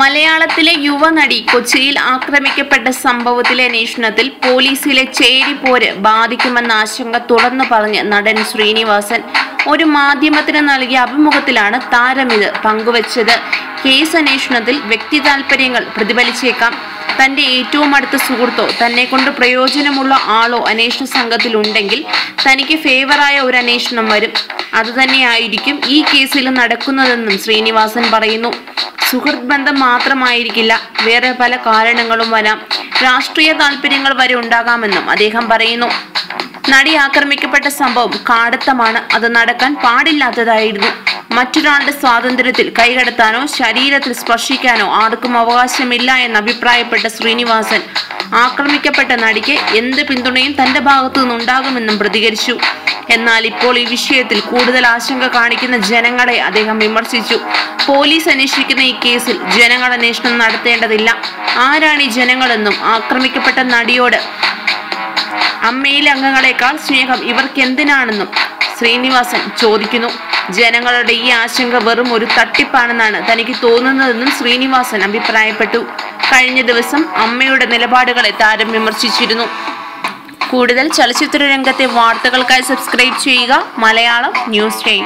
മലയാളത്തിലെ യുവനടി കൊച്ചിയിൽ ആക്രമിക്കപ്പെട്ട സംഭവത്തിലെ അന്വേഷണത്തിൽ പോലീസിലെ ചേരിപ്പോര് ബാധിക്കുമെന്ന ആശങ്ക തുറന്നു പറഞ്ഞ് നടൻ ശ്രീനിവാസൻ ഒരു മാധ്യമത്തിന് നൽകിയ അഭിമുഖത്തിലാണ് താരം ഇത് പങ്കുവച്ചത്. കേസ് അന്വേഷണത്തിൽ വ്യക്തി താല്പര്യങ്ങൾ പ്രതിഫലിച്ചേക്കാം. തന്റെ ഏറ്റവും അടുത്ത സുഹൃത്തോ തന്നെ കൊണ്ട് പ്രയോജനമുള്ള ആളോ അന്വേഷണ സംഘത്തിൽ ഉണ്ടെങ്കിൽ തനിക്ക് ഫേവറായ ഒരു അന്വേഷണം വരും. അതുതന്നെയായിരിക്കും ഈ കേസിൽ നടക്കുന്നതെന്നും ശ്രീനിവാസൻ പറയുന്നു. സുഹൃത്ത് ബന്ധം മാത്രമായിരിക്കില്ല. വേറെ പല കാരണങ്ങളും വരാം. രാഷ്ട്രീയ താല്പര്യങ്ങൾ വരെ ഉണ്ടാകാമെന്നും അദ്ദേഹം പറയുന്നു. നടി ആക്രമിക്കപ്പെട്ട സംഭവം കാടത്തമാണ്. അത് നടക്കാൻ പാടില്ലാത്തതായിരുന്നു. മറ്റൊരാളുടെ സ്വാതന്ത്ര്യത്തിൽ കൈകടത്താനോ ശരീരത്തിൽ സ്പർശിക്കാനോ ആർക്കും അവകാശമില്ല എന്ന് അഭിപ്രായപ്പെട്ട ശ്രീനിവാസൻ ആക്രമിക്കപ്പെട്ട നടിക്ക് എന്ത് പിന്തുണയും തന്റെ ഭാഗത്തു നിന്നുണ്ടാകുമെന്നും പ്രതികരിച്ചു. എന്നാൽ ഇപ്പോൾ ഈ വിഷയത്തിൽ കൂടുതൽ ആശങ്ക കാണിക്കുന്ന ജനങ്ങളെ അദ്ദേഹം വിമർശിച്ചു. പോലീസ് അന്വേഷിക്കുന്ന ഈ കേസിൽ ജനങ്ങൾ അന്വേഷണം നടത്തേണ്ടതില്ല. ആരാണ് ഈ ജനങ്ങളെന്നും ആക്രമിക്കപ്പെട്ട നടിയോട് അമ്മയിലെ അംഗങ്ങളെക്കാൾ സ്നേഹം ഇവർക്ക് എന്തിനാണെന്നും ശ്രീനിവാസൻ ചോദിക്കുന്നു. ജനങ്ങളുടെ ഈ ആശങ്ക വെറും ഒരു തട്ടിപ്പാണെന്നാണ് തനിക്ക് തോന്നുന്നതെന്നും ശ്രീനിവാസൻ അഭിപ്രായപ്പെട്ടു. കഴിഞ്ഞ ദിവസം അമ്മയുടെ നിലപാടുകളെ താരം വിമർശിച്ചിരുന്നു. കൂടുതൽ ചലച്ചിത്ര രംഗത്തെ വാർത്തകൾക്കായി സബ്സ്ക്രൈബ് ചെയ്യുക. Malayalam news time.